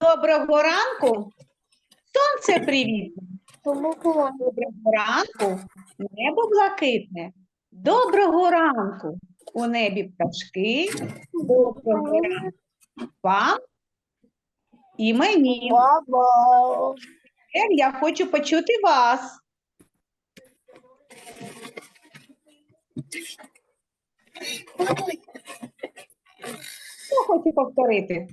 Доброго ранку. Сонце привітне. Доброго ранку. Небо блакитне. Доброго ранку. У небі пташки. Доброго ранку вам і мені. Тепер я хочу почути вас. Хто хоче повторити?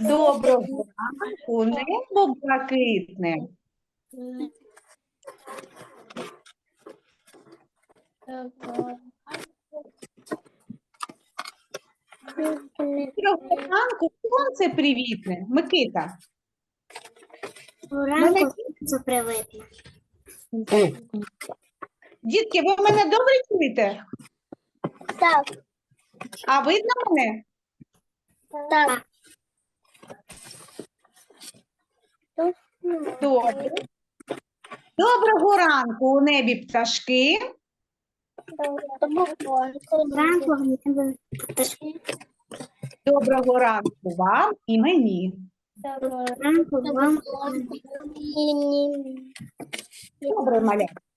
Доброго ранку, небо блакитне. Доброго ранку, сонце привітне. Микита. Ранку це привитне. Дітки, ви мене добре чуєте? Так, А видно мене? так. Добре. Доброго ранку у небі пташки. Ранку Доброго ранку вам і мені. Доброго ранку вам Добре, малята.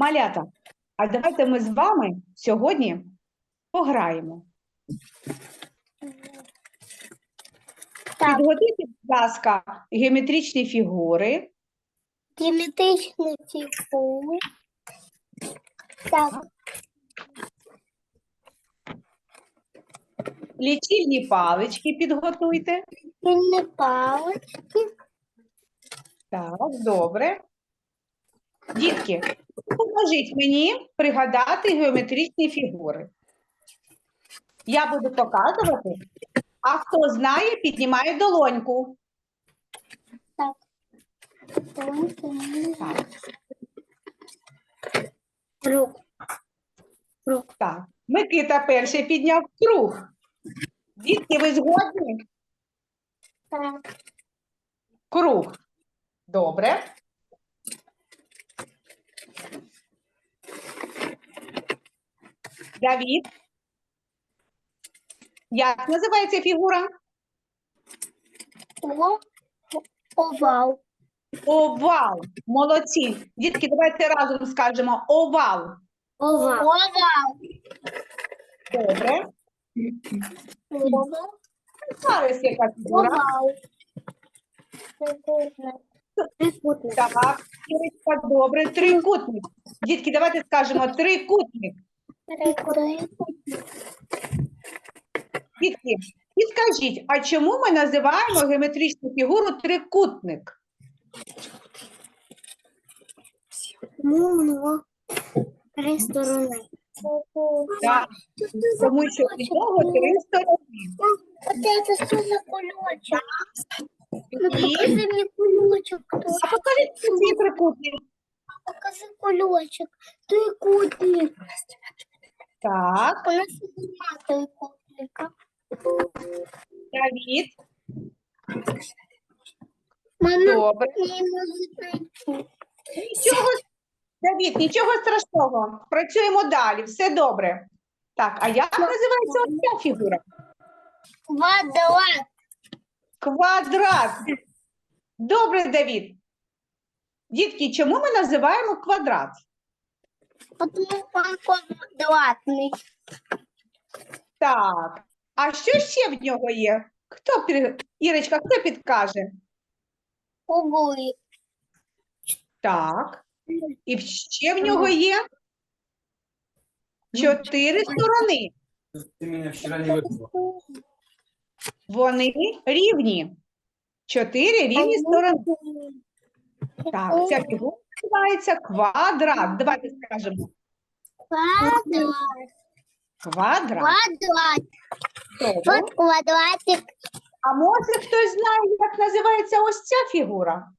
Малята, а давайте ми з вами сьогодні пограємо. Так. Підготуйте, будь ласка, геометричні фігури. Геометричні фігури. Так, Лічильні палички підготуйте. не палички. Так, добре. Дітки, поможіть мені пригадати геометричні фігури. Я буду показувати, а хто знає, піднімає долоньку. Так. Так, Круг. Круг. так. Микита перший підняв круг. Дітки, ви згодні? Так. Круг. Добре. Давід. Як називається фігура? О, овал. Овал. Молодці. Дітки, давайте разом скажемо овал. Овал. Овал. Добре. Овал. Зараз яка фігура. Овал. Трикутник. Так, Кірочка, добре. Трикутник. Дітки, давайте скажемо трикутник. Дітки, підкажіть, а чому ми називаємо геометричну фігуру трикутник? Тому у нього три сторони. Так, тому що у нього три сторони. Ну, покажи мне кулечек. а покажіть свій трикутник. Покажи кулечек. Трикутник. Так, У нас нема трикутника. Давід, добре. не. Нічого, Давід, нічого страшного. Працюємо далі, все добре. Так, а як називається ось ця фігура? Квадрат. Квадрат. Добре, Давід. Дітки, чому ми називаємо квадрат? Потому он квадратный. Так. А що ще в нього є? Хто під- Ірочка, хто підкаже? Углы. Так. І в- ще в нього є чотири сторони. Ты меня вчера не вызвал. Вони рівні. Чотири рівні сторони. Так, ця фігура називається квадрат. Давайте скажемо. Квадрат. Квадрат. Квадрат. Добре. Квадратик. А може хтось знає, як називається ось ця фігура?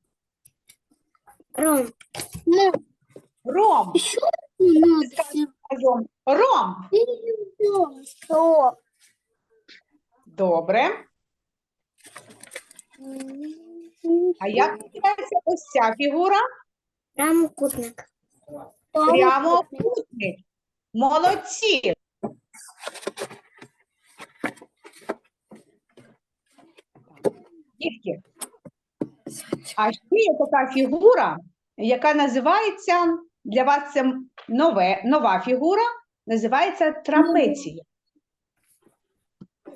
Ром. Ну, Ром. ну, Разом. Ром. Добре. А як називається ось ця фігура? Прямокутник. Прямокутник. Молодці. Дітки, а ще є така фігура, яка називається, для вас це нове, нова фігура, називається трапеція.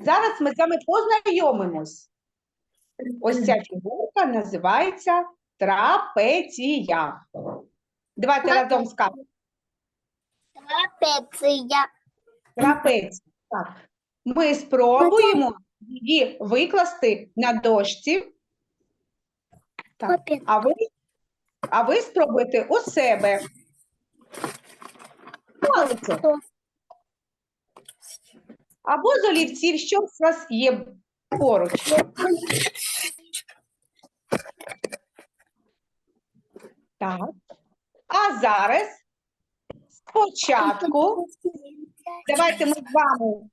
Зараз ми з вами познайомимось. Ось ця фігурка називається трапеція. Давайте разом скажемо. Трапеція. Трапеція. Так. Ми спробуємо її викласти на дошці. Так. А ви, а ви спробуйте у себе. Палицю. Або з олівців, що у вас є поруч. Так. А зараз спочатку давайте ми з вами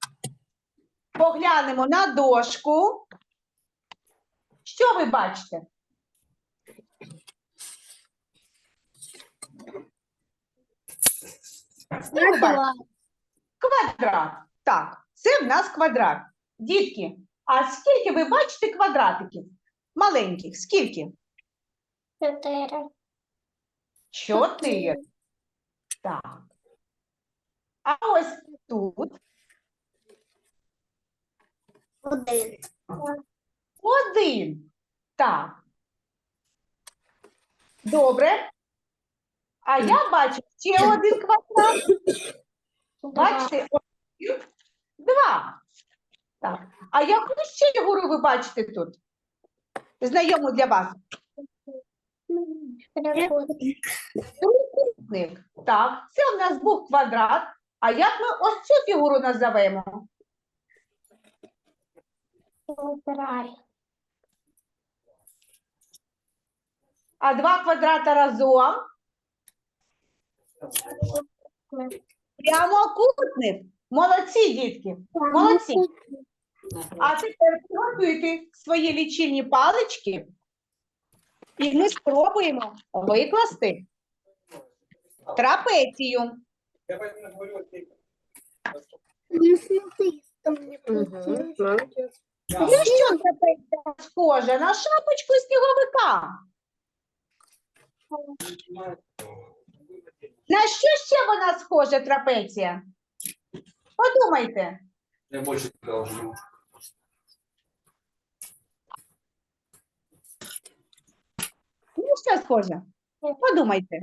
поглянемо на дошку. Що ви бачите? Що ви бачите? Квадрат. Так, це в нас квадрат. Дітки, а скільки ви бачите квадратиків? Маленьких, скільки? Чотири. Чотири. Так. А ось тут Один. один. Так. Добре. А я бачу ще один квадрат. Бачите? Один, Два. Так. А яку ще фігуру ви бачите тут? Знайому для вас. Трикутник. Так, це у нас був квадрат. А як ми ось цю фігуру назовемо? Квадрат. А два квадрата разом? Прямокутник. Молодці, дітки. Молодці. А тепер приготуйте свої лічильні палички, і ми спробуємо викласти трапецію. Получилось. Ну що трапеція схожа на шапочку сніговика? На що ще вона схожа трапеція? Подумайте. Я должен. Ну що схоже? Подумайте.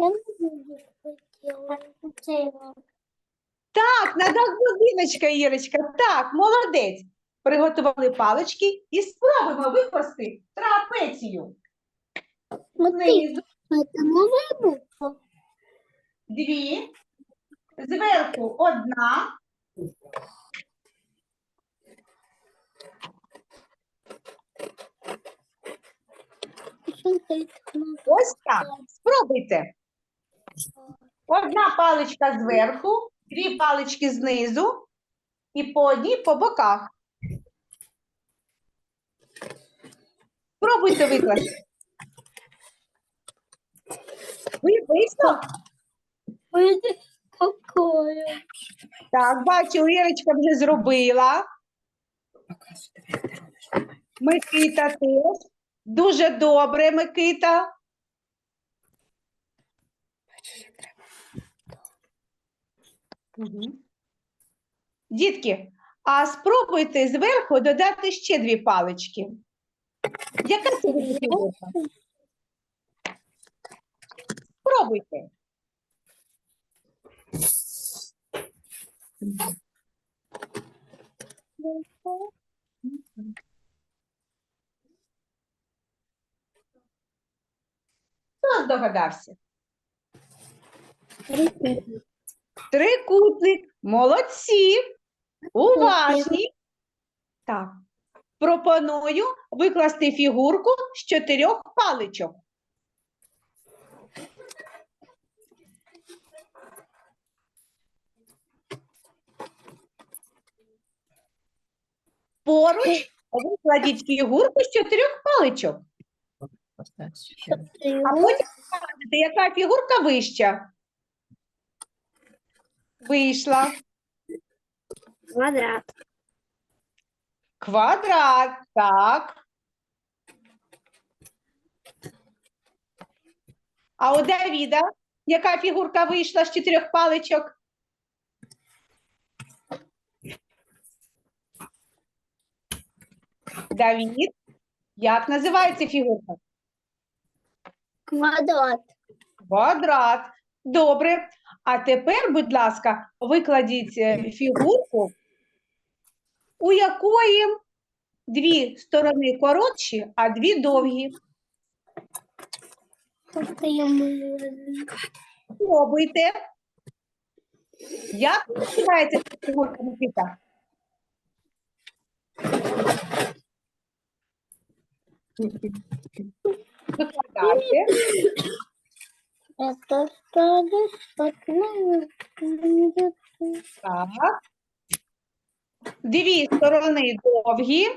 Так, надав будиночка, Ірочка. Так, молодець. Приготували палички і спробуємо викласти трапецію. Знизу дві, зверху одна, ось так. Спробуйте. Одна паличка зверху, дві палички знизу і по одній по боках. Спробуйте викласти. Ви вийшло? Так, бачу, Ірочка вже зробила. Микита теж. Дуже добре, Микита. Дітки, а спробуйте зверху додати ще дві палички. Яка це фігурка? Спробуйте. Хто здогадався? Трикутник. Трикутник. Молодці. Уважні. Так. Пропоную викласти фігурку з чотирьох паличок. Поруч викладіть фігурку з чотирьох паличок. А потім бачите, яка фігурка вища? Вийшла. Квадрат. Квадрат, так. А у Давіда яка фігурка вийшла з чотирьох паличок? Давід, як називається фігурка? Квадрат. Квадрат. Добре. А тепер, будь ласка, викладіть е, фігурку, у якої дві сторони коротші, а дві довгі. Тобто Пробуйте. Як називається ця фігурка Микита? Викладайте. Так. Дві сторони довгі,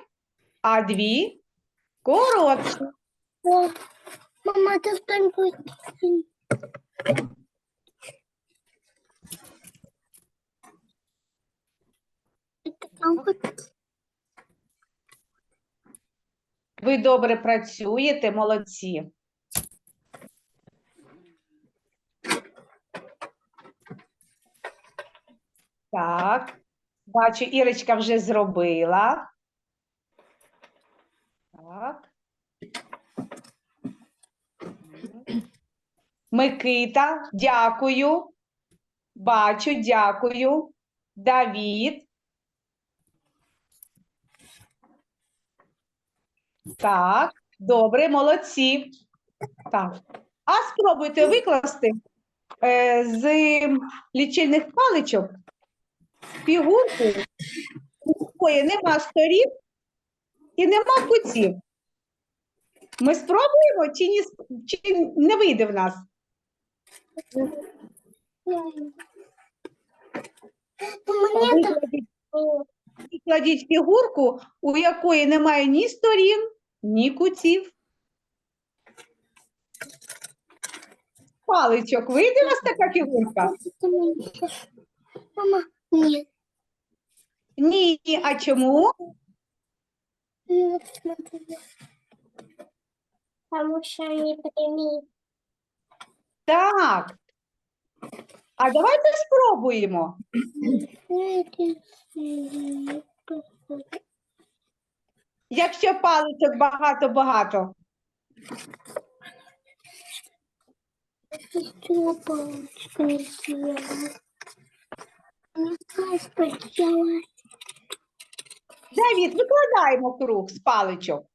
а дві коротші. Мама, ты что-нибудь... Ви добре працюєте, молодці. Так, бачу, Ірочка вже зробила. Так. Микита, дякую. Бачу, дякую. Давід. Так, добре, молодці. Так. А спробуйте викласти е, з лічильних паличок фігурку, у якої нема сторін і нема кутів. Ми спробуємо чи, ні, чи не вийде в нас? Викладіть, викладіть фігурку, у якої немає ні сторін, ні кутів. Паличок, вийде у вас така фігурка? Мама, нет. Ні, а чому? Потому что они прямые. Так. А давайте спробуємо. Якщо паличок багато-багато. Чего палочка не. Давід, викладаємо круг з паличок.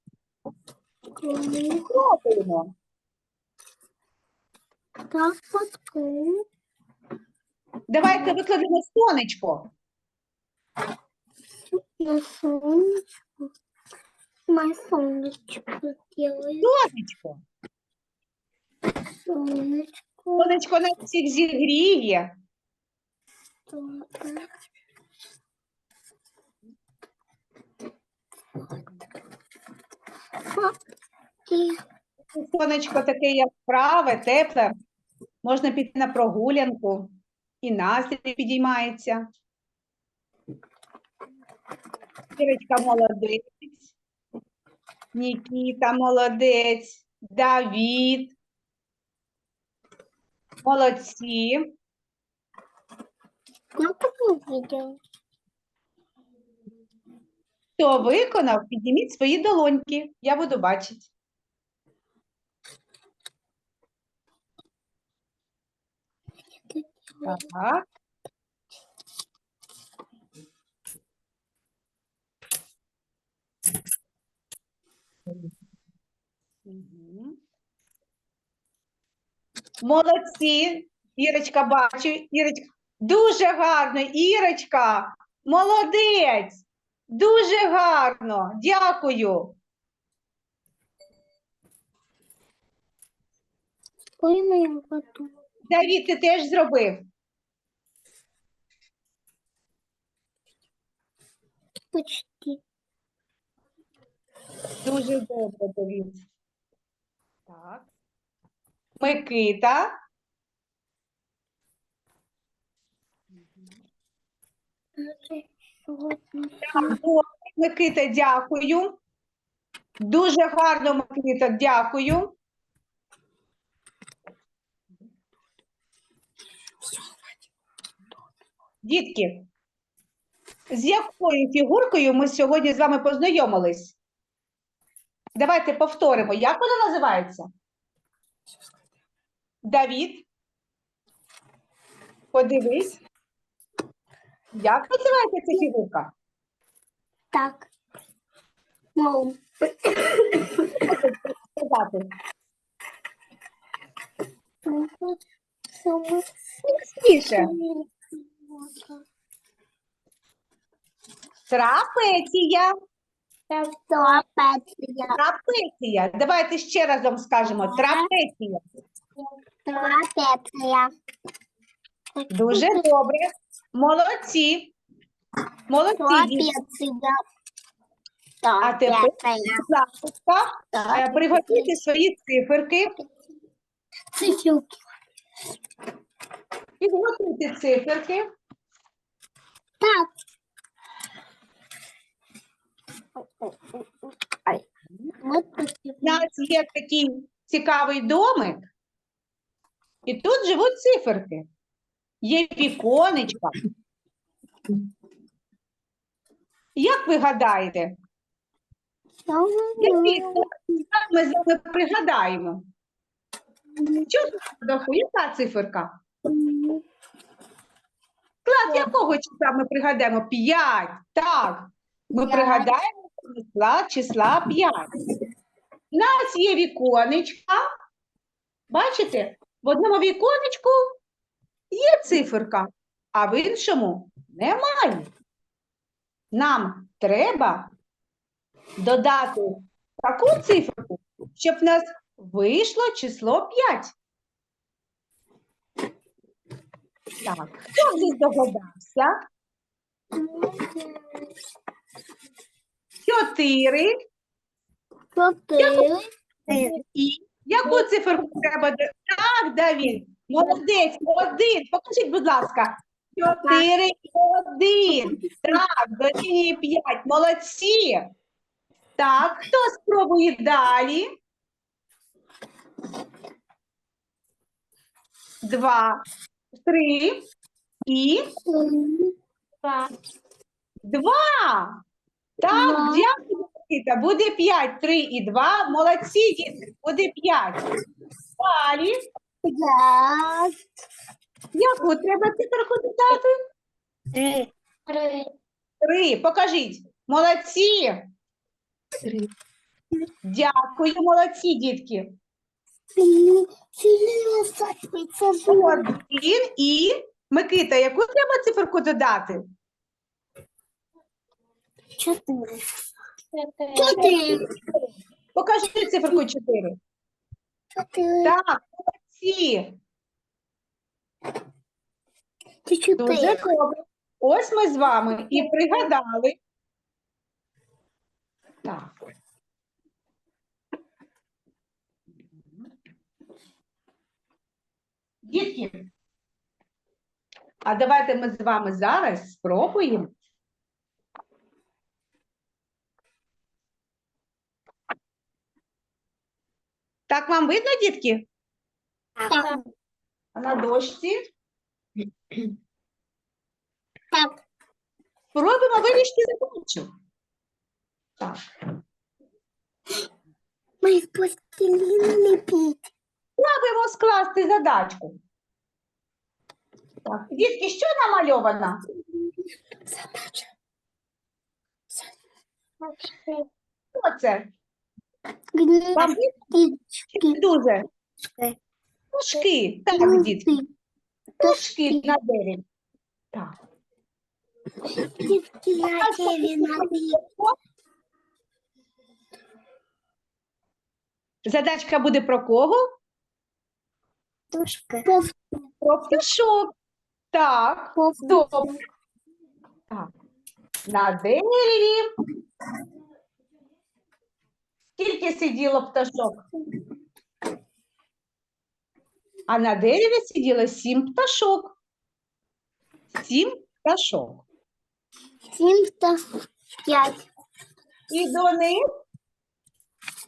Так, подкрыл. Давайте викладемо сонечко. На солнечко. Мое солнечко делаю. Сонечко. Солнечко. Сонечко нас всіх зігріє. Сонечко таке яскраве, тепле. Можна піти на прогулянку. І настрій підіймається. Кірочка молодець. Нікіта молодець. Давід. Молодці. видел. Хто виконав, підніміть свої долоньки. Я буду бачити. Так. Мгм. Молодці. Ірочка, бачу. Ірочка. Дуже гарно, Ірочка. Молодець. Дуже гарно. Дякую. Давід, ти теж зробив. Почти. Дуже добре, Давід. Так. Микита. Микита, дякую. Дуже гарно, Микита, дякую. Дітки, з якою фігуркою ми сьогодні з вами познайомились? Давайте повторимо, як вона називається? Давід. Подивись. Як називається ця фігурка? Так. Мам. Сказати. Тише. Трапеція. Трапеція. Трапеція. Давайте ще разом скажемо. Трапеція. Трапеція. Дуже добре. Молодці. Молодці. Трапеція. А тепер е, приготуйте свої циферки. Цифюки. Підготуйте циферки. Так. У нас є такий цікавий домик, і тут живуть циферки. Є віконечка. Як ви гадаєте, які як ми з вами пригадаємо? Тут? Яка циферка? Клас якого числа ми пригадаємо? П'ять. Так. Ми П'ять. пригадаємо числа числа п'ять. У нас є віконечка. Бачите? В одному віконечку є циферка, а в іншому немає. Нам треба додати таку циферку, щоб в нас вийшло число 5. Так, хто вже здогадався? 4 Чотири. і яку циферку треба? Так, Давід, молодець, один. Покажіть, будь ласка. 4 і 1. Так, дорівнює 5. Молодці. Так, хто спробує далі? Два, три і Два. два. Так, Два. дякую, Микита. Буде 5, 3 і 2. Молодці, діти, буде 5. Далі. П'ять. Яку треба циферку додати? Три. Три. Три. Покажіть. Молодці. Дякую, молодці, дітки. Один і Микита, яку треба циферку додати? Чотири. Чотири. Покажи циферку 4. Чотири. Так, молодці. Дуже чотири. добре. Ось ми з вами і пригадали. Так. Дітки, а давайте ми з вами зараз спробуємо. Так вам видно, дітки? Так. А на дошці? Так. Спробуємо вирішити задачу. Так. Ми з пластиліну ліпіть. Спробуємо скласти задачку. Так. Дітки, що намальовано? Задача. Що це? Вам дуже? Пташки. Так, дітки, пташки на дереві. Так. Дітки на дереві на Задачка буде про кого? Тушка. Про пташок. Так, добре. Так. На дереві. Скільки сиділо пташок? а на дереві сиділо сім пташок. Сім пташок. Сім та п'ять. І до них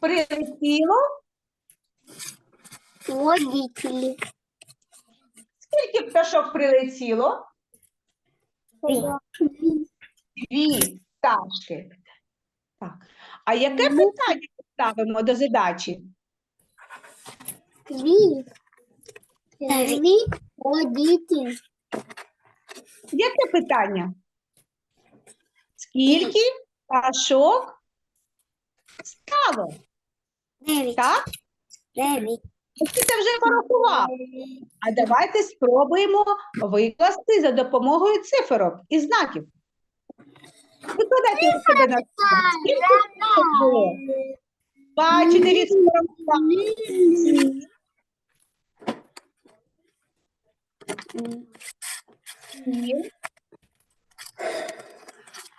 прилетіло Водителі. скільки пташок прилетіло? Дві пташки. Так. А яке питання ми ставимо до задачі? Дві водителі. Яке питання? Скільки пташок стало? Дев'ять. Так? Дев'ять. Ти це вже порахував. А давайте спробуємо викласти за допомогою циферок і знаків. Викладайте у себе на стіл. Скільки пташок було? Бачите, від Ні.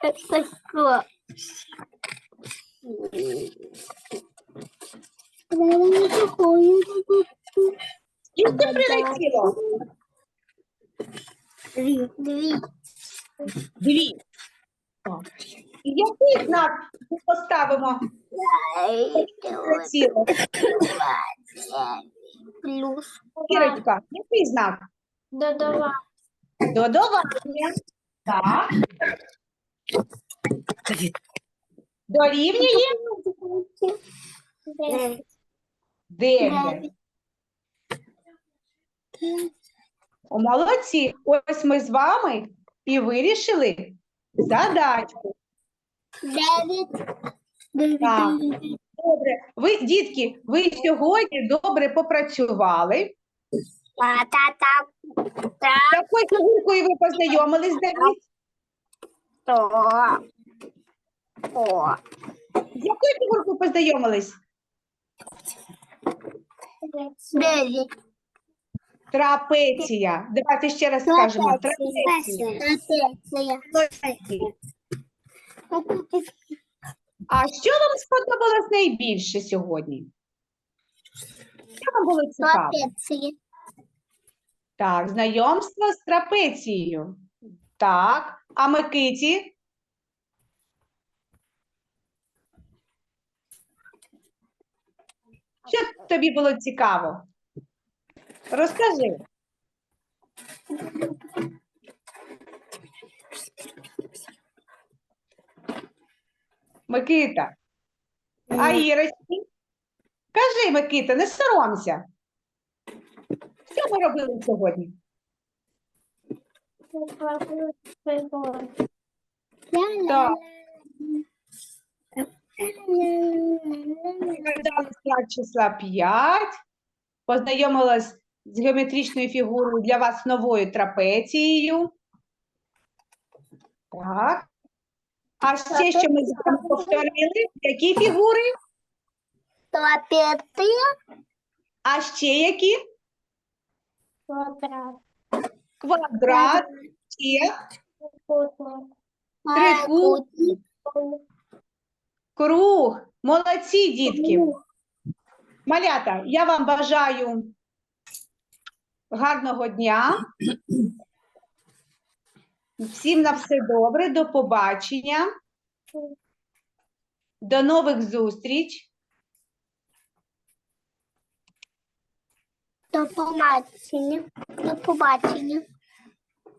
Это что? Скільки прилетіло? Дві. Дві. Дві. І який знак ми поставимо? Плюс. Кірочка, який знак? Додавай. Додавання. Так. Дорівнює Дев'ять. 9. Молодці. Ось ми з вами і вирішили задачку. Дев'ять. Так. Добре. Ви, дітки, ви сьогодні добре попрацювали. Та-та-та. З якою фігуркою ви познайомились, Давід? Та. О. З якою фігуркою познайомились? Дев'ять. Трапеція. Давайте ще раз скажемо. Трапеція. Трапеція. А що вам сподобалось найбільше сьогодні? Що вам було цікаво? Трапеція. Так, знайомство з трапецією. Так, а Микиті? Що тобі було цікаво? Розкажи. Микита. А Ірочки? Кажи, Микита, не соромся. Що ми робили сьогодні? Так. Розглядали склад числа 5, познайомилась з геометричною фігурою для вас новою трапецією. Так. А ще що ми з вами повторили? Які фігури? Трапеція. А ще які? Квадрат. Квадрат, ще Трикутник. круг. Молодці, дітки. Малята, я вам бажаю гарного дня. Всім на все добре, до побачення. До нових зустріч. До побачення. До побачення.